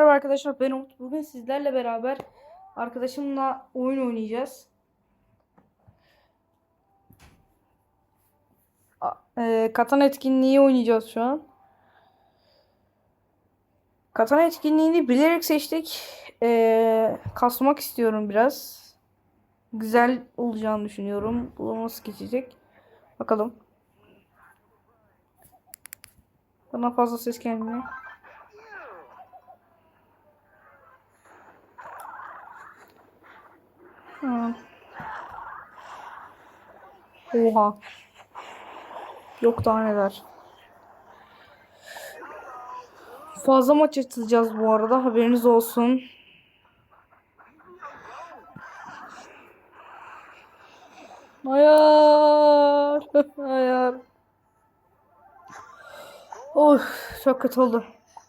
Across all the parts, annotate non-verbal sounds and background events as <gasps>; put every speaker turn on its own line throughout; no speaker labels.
Merhaba arkadaşlar ben Umut. Bugün sizlerle beraber arkadaşımla oyun oynayacağız. E, Katan etkinliği oynayacağız şu an. Katan etkinliğini bilerek seçtik. E, kasmak istiyorum biraz. Güzel olacağını düşünüyorum. Bu nasıl geçecek? Bakalım. Bana fazla ses gelmiyor. Ha. Oha. Yok daha neler. Fazla maç atacağız bu arada. Haberiniz olsun. Hayır. <laughs> Hayır. Of çok kötü oldu.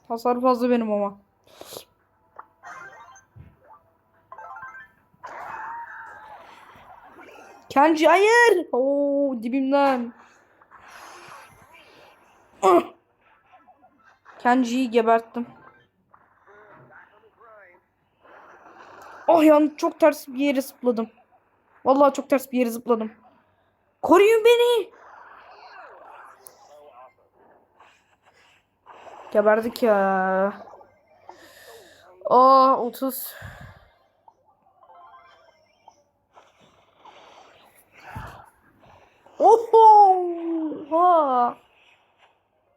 Hasar fazla benim ama. Kenji hayır. Oo dibimden. Kenji'yi geberttim. Oh ya çok ters bir yere zıpladım. Vallahi çok ters bir yere zıpladım. Koruyun beni. Geberdik ya. Aa 30. Oho! Ha.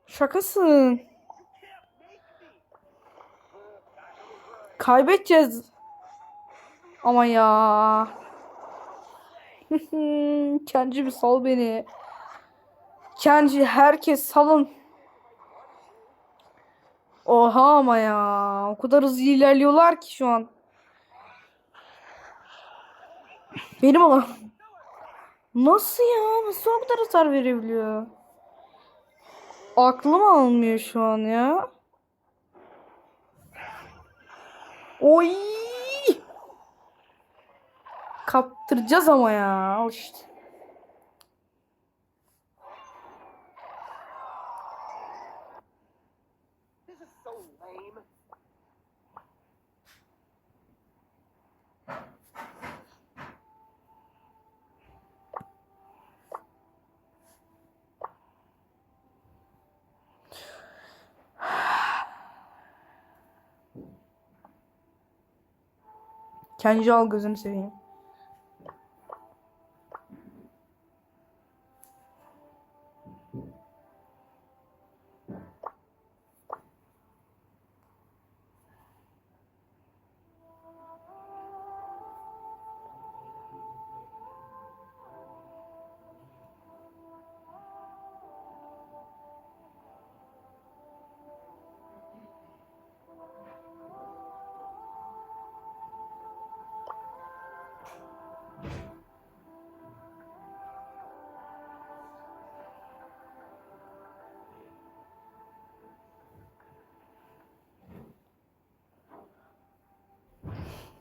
Şakasın. Kaybedeceğiz. Ama ya. <laughs> Kenci bir sal beni. Kenci herkes salın. Oha ama ya. O kadar hızlı ilerliyorlar ki şu an. Benim ama. Nasıl ya? Nasıl o kadar hasar verebiliyor? Aklım almıyor şu an ya. Oy! Kaptıracağız ama ya. Al işte. Kenji al gözünü seveyim.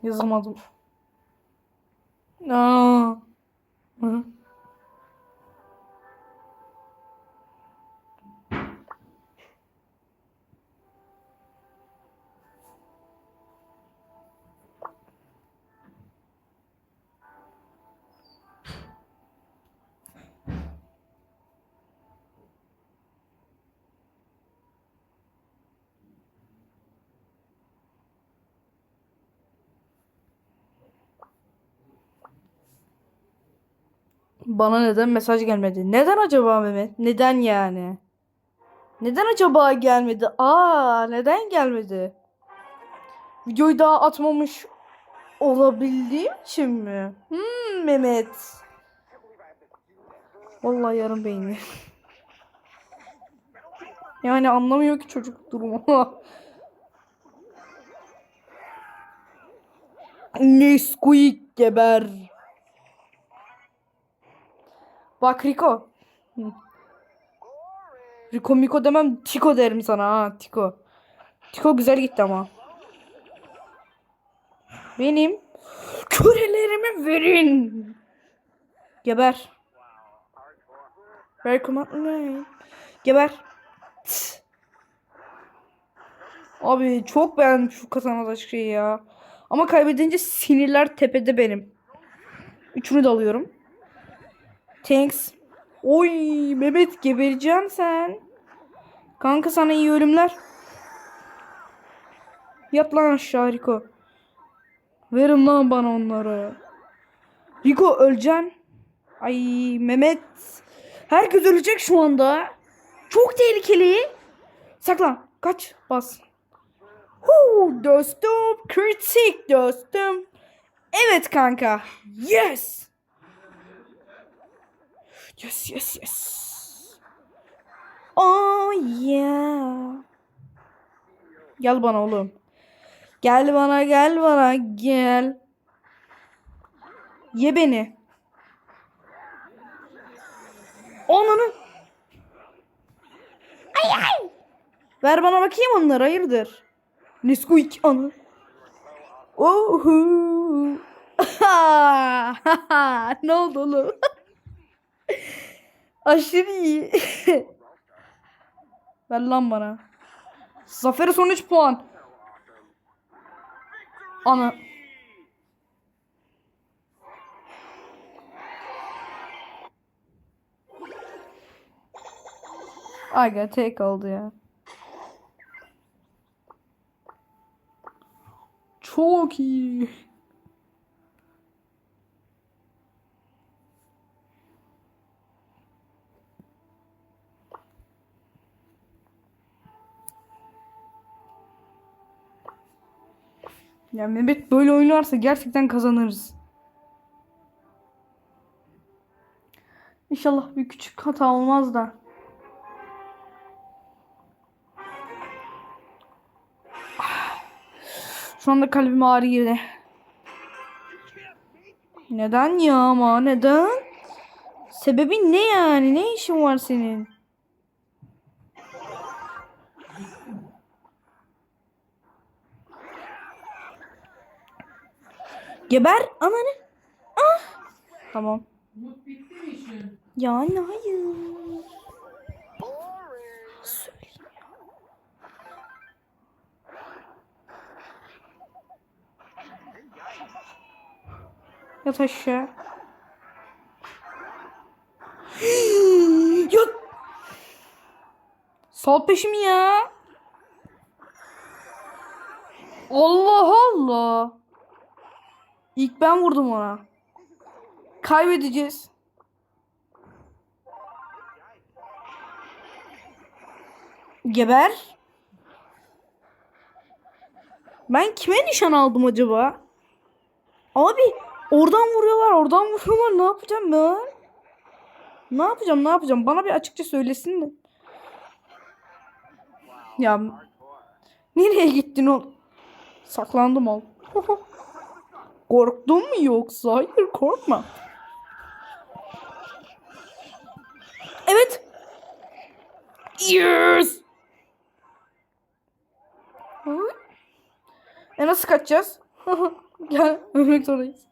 Yazamadım. Bana neden mesaj gelmedi? Neden acaba Mehmet? Neden yani? Neden acaba gelmedi? Aa, neden gelmedi? Videoyu daha atmamış olabildiğim için mi? Hmm, Mehmet. Vallahi yarım beyni. <laughs> Yani anlamıyor ki çocuk durumu. <laughs> Nesquik geber. Bak Rico. Rico Miko demem Tiko derim sana ha Tiko. Tiko güzel gitti ama. Benim körelerimi verin. Geber. Ver line. Geber. Abi çok beğendim şu katanada şeyi ya. Ama kaybedince sinirler tepede benim. Üçünü de alıyorum. Thanks. Oy Mehmet gebereceksin sen. Kanka sana iyi ölümler. Yat lan aşağı Riko. Verin lan bana onları. Riko öleceksin. Ay Mehmet. Herkes ölecek şu anda. Çok tehlikeli. Saklan. Kaç. Bas. Huu, dostum. Kritik dostum. Evet kanka. Yes. Yes yes yes. Oh yeah. Gel bana oğlum. Gel bana gel bana gel. Ye beni. Ananı. Ay ay. Ver bana bakayım onları hayırdır. Nesquik anı. Ohu. <laughs> ne oldu oğlum? <laughs> <laughs> Aşırı iyi. <laughs> Ver lan bana. Zafer'e son 3 puan. Ana. Aga tek oldu ya. Çok iyi. Ya Mehmet böyle oynarsa gerçekten kazanırız. İnşallah bir küçük hata olmaz da. Şu anda kalbim ağrı girdi. Neden ya ama neden? Sebebin ne yani? Ne işin var senin? Geber ananı. Ah. Tamam. Ya anne hayır. Yat aşağı. <gasps> Yat. Sal peşimi ya. Allah Allah. İlk ben vurdum ona. Kaybedeceğiz. Geber. Ben kime nişan aldım acaba? Abi oradan vuruyorlar oradan vuruyorlar ne yapacağım ben? Ne yapacağım ne yapacağım bana bir açıkça söylesin de. Ya nereye gittin o? Saklandım ol. <laughs> Korktun mu yoksa? Hayır korkma. Evet. Yes. E nasıl kaçacağız? <laughs> Gel ölmek zorundayız.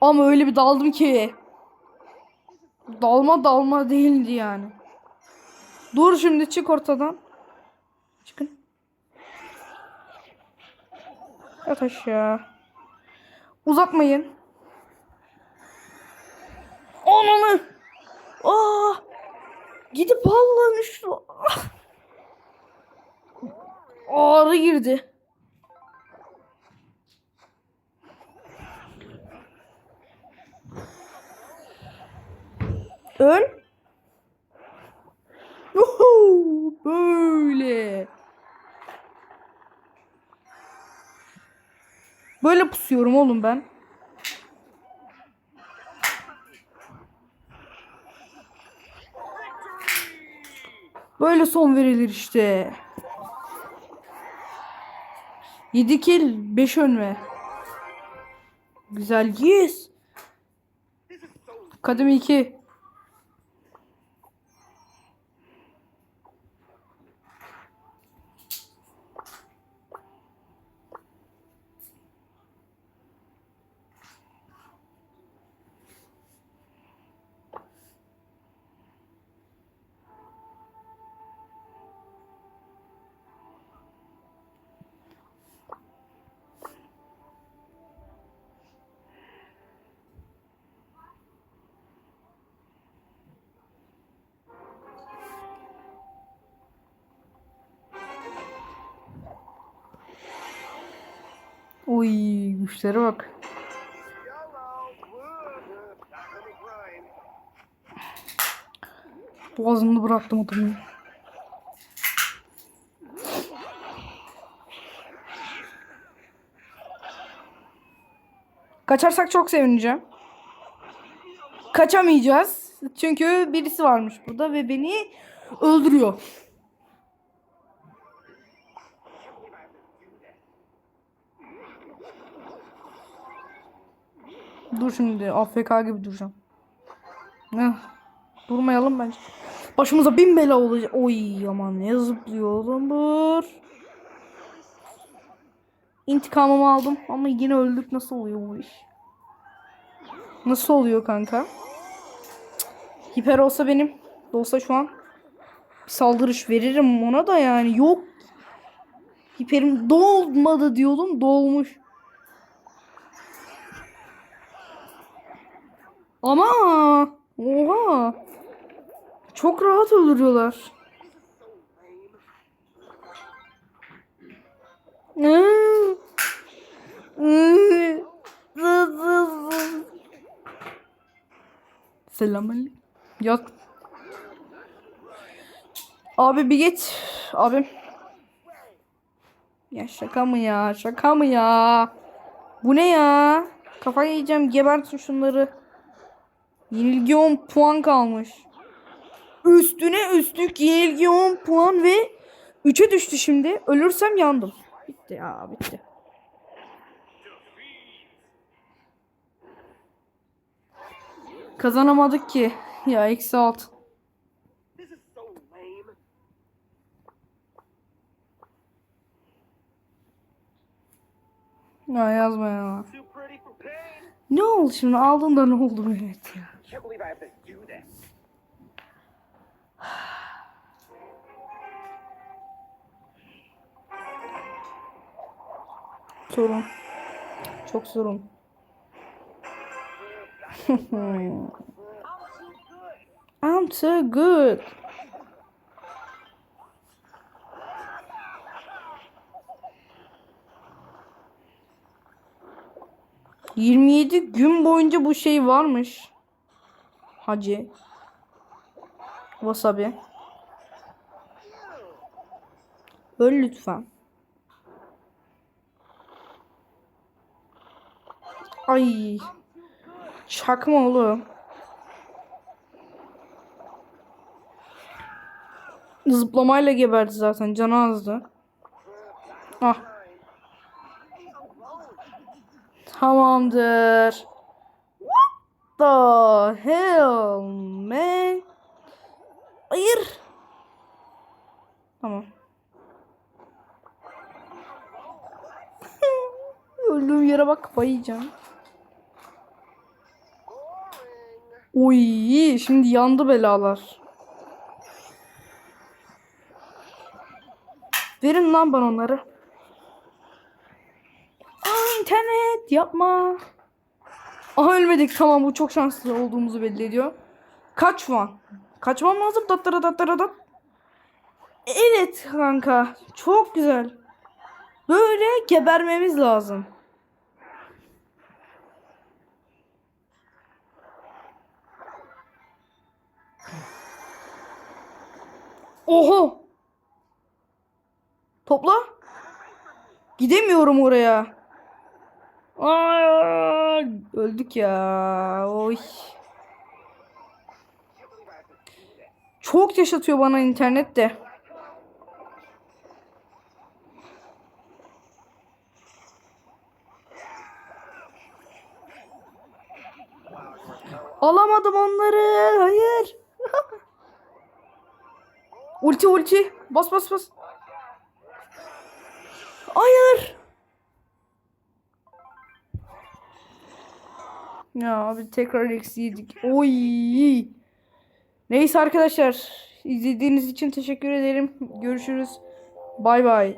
Ama öyle bir daldım ki. Dalma dalma değildi yani. Dur şimdi çık ortadan. Çıkın. Yat aşağı. Uzatmayın. Ananı. Aa! Gidip Allah'ın üstü. Ağrı girdi. Öl. Yuhu, böyle. Böyle pusuyorum oğlum ben. Böyle son verilir işte. 7 kill 5 önme. Güzel yes. Kademe 2. Oy güçlere bak. Boğazını bıraktım adamı. Kaçarsak çok sevineceğim. Kaçamayacağız. Çünkü birisi varmış burada ve beni öldürüyor. Dur şimdi AFK gibi duracağım. Heh. Durmayalım bence. Başımıza bin bela olacak. Oy aman ne zıplıyor oğlum bu. İntikamımı aldım ama yine öldük. Nasıl oluyor bu iş? Nasıl oluyor kanka? Hiper olsa benim. Olsa şu an bir saldırış veririm ona da yani. Yok. Hiperim dolmadı diyordum. Dolmuş. Ama oha. Çok rahat öldürüyorlar. Selamünaleyküm. Yok. Abi bir geç. Abim. Ya şaka mı ya? Şaka mı ya? Bu ne ya? Kafayı yiyeceğim. Gebertin şunları. Yenilgi 10 puan kalmış. Üstüne üstlük yenilgi 10 puan ve 3'e düştü şimdi. Ölürsem yandım. Bitti ya bitti. Kazanamadık ki. Ya eksi alt. Ya yazma ya. Ne oldu şimdi? Aldığında ne oldu Mehmet ya?
Can't believe I have to do this.
Sorun. Çok sorun. <laughs> I'm so good. ...27 gün boyunca bu şey varmış. Hacı. Wasabi. Öl lütfen. Ay. Çakma oğlum. Zıplamayla geberdi zaten. Canı azdı. Ah. Tamamdır. The hell man? Hayır. Tamam. <laughs> Öldüğüm yere bak kafayı yiyeceğim. Oy şimdi yandı belalar. Verin lan bana onları. Aa internet yapma. Aha ölmedik tamam bu çok şanslı olduğumuzu belli ediyor. Kaç? Kaçmam lazım. Dattara dattara dat. Evet kanka. Çok güzel. Böyle gebermemiz lazım. Oho. Topla. Gidemiyorum oraya. Aa, öldük ya. Oy. Çok yaşatıyor bana internet de. Alamadım onları. Hayır. <laughs> ulti ulti. Bas bas bas. Ya abi tekrar eksi yedik. Oy. Neyse arkadaşlar. izlediğiniz için teşekkür ederim. Görüşürüz. Bay bay.